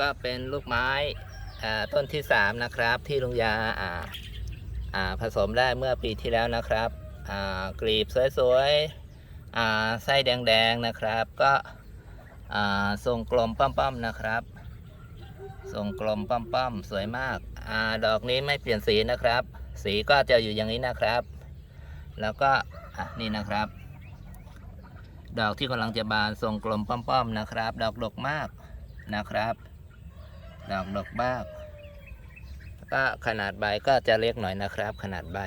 ก็เป็นลูกไม้ต้นที่ 3 นะครับ ที่ลุงยาผสมได้เมื่อปีที่แล้วนะครับกลีบสวยๆไส้แดงๆนะครับ ก็ทรงกลมป้อมๆนะครับทรงกลมป้อมๆสวยมากอดอกนี้ไม่เปลี่ยนสีนะครับ สีก็จะอยู่อย่างนี้นะครับ แล้วก็นี่นะครับดอกที่กำลังจะบานทรงกลมป้อมๆนะครับ ดอกดกมาก นะครับ ดอกดกมากก็ขนาดใบก็จะเล็กหน่อยนะครับ ขนาดใบ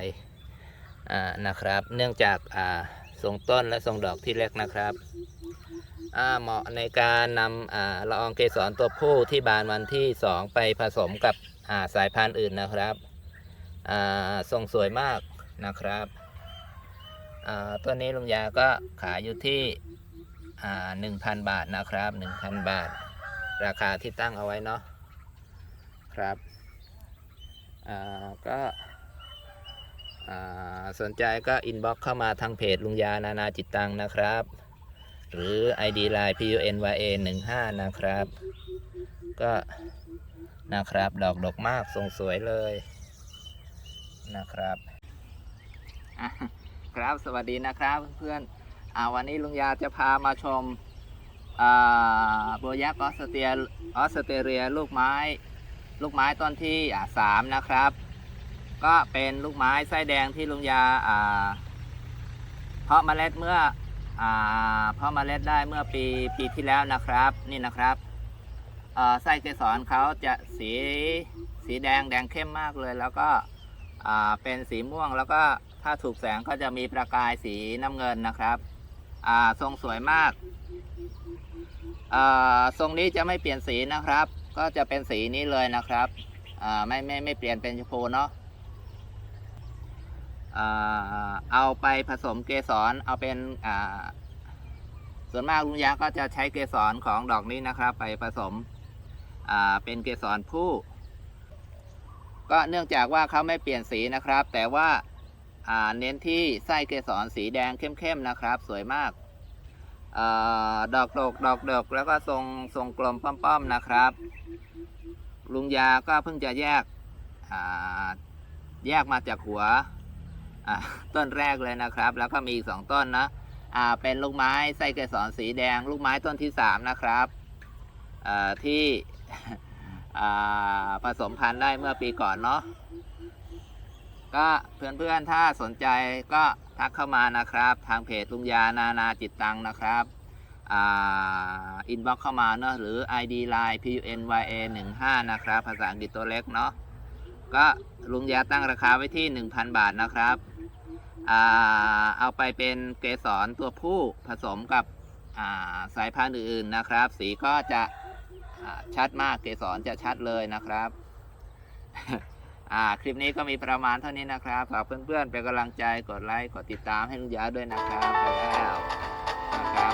อ่านะครับ เนื่องจากอ่าทรงต้นและทรงดอกที่เล็กนะครับอ่าเหมาะในการนำอ่าละอองเกสรตัวผู้ที่บานวันที่ 2 ไปผสมกับอ่าสายพันธุ์อื่นนะครับอ่าทรงสวยมากนะครับอ่าตัวนี้ลุงยาก็ขายอยู่ที่อ่าหนึ่งพันบาทนะครับหนึ่งพันบาท ราคาที่ตั้งเอาไว้เนาะครับอ่าก็อ่าสนใจก็อินบ็อกเข้ามาทางเพจลุงยานานาจิตตังนะครับ หรือ ID Line PUNYA 15นะครับ ก็นะครับดอกดอกมากทรงสวยเลยนะครับครับสวัสดีนะครับเพื่อนๆวันนี้ลุงยาจะพามาชม โบยักออสเตรียออสเตรเลียลูกไม้ ลูกไม้ต้นที่สามนะครับ ก็เป็นลูกไม้ไส้แดงที่ลุงยาเพาะเมล็ดเมื่อเพาะเมล็ดได้เมื่อปีปีที่แล้วนะครับ นี่นะครับไส้เกสรเขาจะสีสีแดงแดงเข้มมากเลย แล้วก็เป็นสีม่วงแล้วก็ถ้าถูกแสงก็จะมีประกายสีน้ำเงินนะครับทรงสวยมาก ทรงนี้จะไม่เปลี่ยนสีนะครับ ก็จะเป็นสีนี้เลยนะครับไม่ไม่ไม่เปลี่ยนเป็นชมพูเนาะเอาไปผสมเกสรเอาเป็นส่วนมากลุงยาก็จะใช้เกสรของดอกนี้นะครับ ไปผสมเป็นเกสรผู้ ก็เนื่องจากว่าเขาไม่เปลี่ยนสีนะครับ แต่ว่าเน้นที่ไส้เกสรสีแดงเข้มๆนะครับ สวยมาก ดอกดกดอกดกแล้วก็ทรงทรงกลมป้อมๆนะครับ ลุงยาก็เพิ่งจะแยกแยกมาจากหัวต้นแรกเลยนะครับ แล้วก็มีอีกสองต้นนะเป็นลูกไม้ไส้เกสรสีแดง ลูกไม้ต้นที่สามนะครับที่ผสมพันธุ์ได้เมื่อปีก่อนเนาะ ก็เพื่อนๆถ้าสนใจก็ทักเข้ามานะครับ ทางเพจลุงยานานาจิตตังนะครับอินบ็อกเข้ามาเนาะหรือ ID Line PUNYA 15นะครับ ภาษาอังกฤษตัวเล็กเนาะก็ลุงยาตั้งราคาไว้ที่ 1,000 บาทนะครับอเอาไปเป็นเกสรตัวผู้ผสมกับาสายพันธุ์อื่นๆนะครับ สีก็จะชัดมากเกสรจะชัดเลยนะครับ อ่าคลิปนี้ก็มีประมาณเท่านี้นะครับฝากเพื่อนๆเป็นกำลังใจกดไลค์กดติดตามให้ลุงยาด้วยนะครับไปแล้วนะครับ